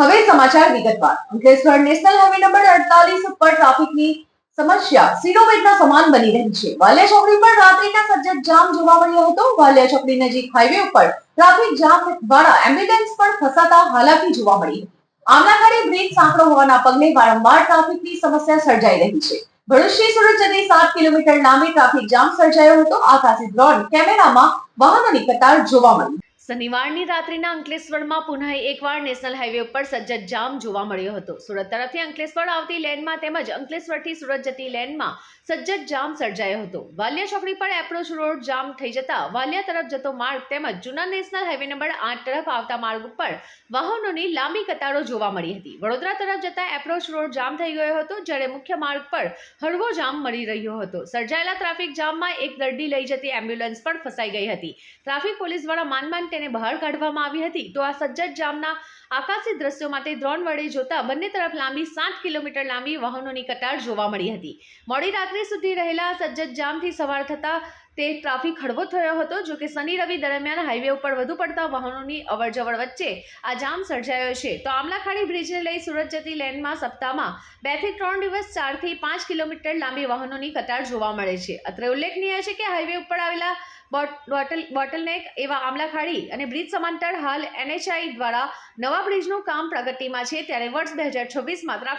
હવે સમાચાર વિગતવાર. અંકલેશ્વર નેશનલ હાઈવે નંબર અડતાલીસ ઉપર ટ્રાફિકની સમસ્યા. સિરોવેટના સમાન બની રહી છે. વાલિયા ચોકડી પર રાત્રિના સજ્જત જામ જોવા મળ્યો હતો. વાલિયા ચોકડી નજીક હાઈવે ઉપર ટ્રાફિક જામ દ્વારા એમ્બ્યુલન્સ પણ ફસાતા હાલાકી જોવા મળી હતી. આમલાખાડી બ્રિજ સાંકડો હોવાના પગલે વારંવાર ટ્રાફિકની સમસ્યા સર્જાઈ રહી છે. ભરૂચથી સુરત જતી સાત કિલોમીટર લાંબી ટ્રાફિક જામ સર્જાયો હતો. આકાશી ડ્રોન કેમેરામાં વાહનોની કતાર જોવા મળી. શનિવારની રાત્રિના અંકલેશ્વરમાં પુનઃ એકવાર નેશનલ હાઈવે ઉપર સજ્જડ જામ જોવા મળ્યો હતો. સુરત તરફથી અંકલેશ્વર આવતી લેનમાં તેમજ અંકલેશ્વરથી સુરત જતી લેનમાં સજ્જડ જામ સર્જાયો હતો. વાલિયા ચોકડી પર એપ્રોચ રોડ જામ થઈ જતા વાલિયા તરફ જતો માર્ગ તેમજ જૂના નેશનલ હાઈવે નંબર આઠ તરફ આવતા માર્ગ ઉપર વાહનોની લાંબી કતારો જોવા મળી હતી. વડોદરા તરફ જતા એપ્રોચ રોડ જામ થઈ ગયો હતો, જ્યારે મુખ્ય માર્ગ પર હળવો જામ મળી રહ્યો હતો. સર્જાયેલા ટ્રાફિક જામમાં એક દર્દી લઈ જતી એમ્બ્યુલન્સ પણ ફસાઈ ગઈ હતી. ટ્રાફિક પોલીસ દ્વારા માનમાન તેને બહાર કાઢવામાં આવી હતી. તો આ સજ્જડ જામના આકાશી દ્રશ્યો માટે દ્રોણ વડે જોતા બંને તરફ લાંબી સાત કિલોમીટર લાંબી વાહનોની કતાર જોવા મળી હતી. મોડી રાત્રે સુધી રહેલા સજ્જડ જામથી સવાર થતા તે ટ્રાફિક હળવો થયો હતો, જો કે શનિ રવિ દરમિયાન હાઈવે ઉપર વધુ પડતા વાહનોની અવરજવર વચ્ચે આ જામ સર્જાયો છે. તો આમલાખાડી બ્રિજને લઈ સુરત જતી લેનમાં સપ્તાહમાં બેથી ત્રણ દિવસ ચારથી પાંચ કિલોમીટર લાંબી વાહનોની કતાર જોવા મળે છે. અત્રે ઉલ્લેખનીય છે કે હાઈવે ઉપર આવેલા બોટલ બોટલનેક એવા આમલાખાડી અને બ્રિજ સમાંતર હાલ એનએચઆઈ દ્વારા નવા બ્રિજનું કામ પ્રગતિમાં છે. ત્યારે વર્ષ બે હજાર છવ્વીસમાં ટ્રાફિક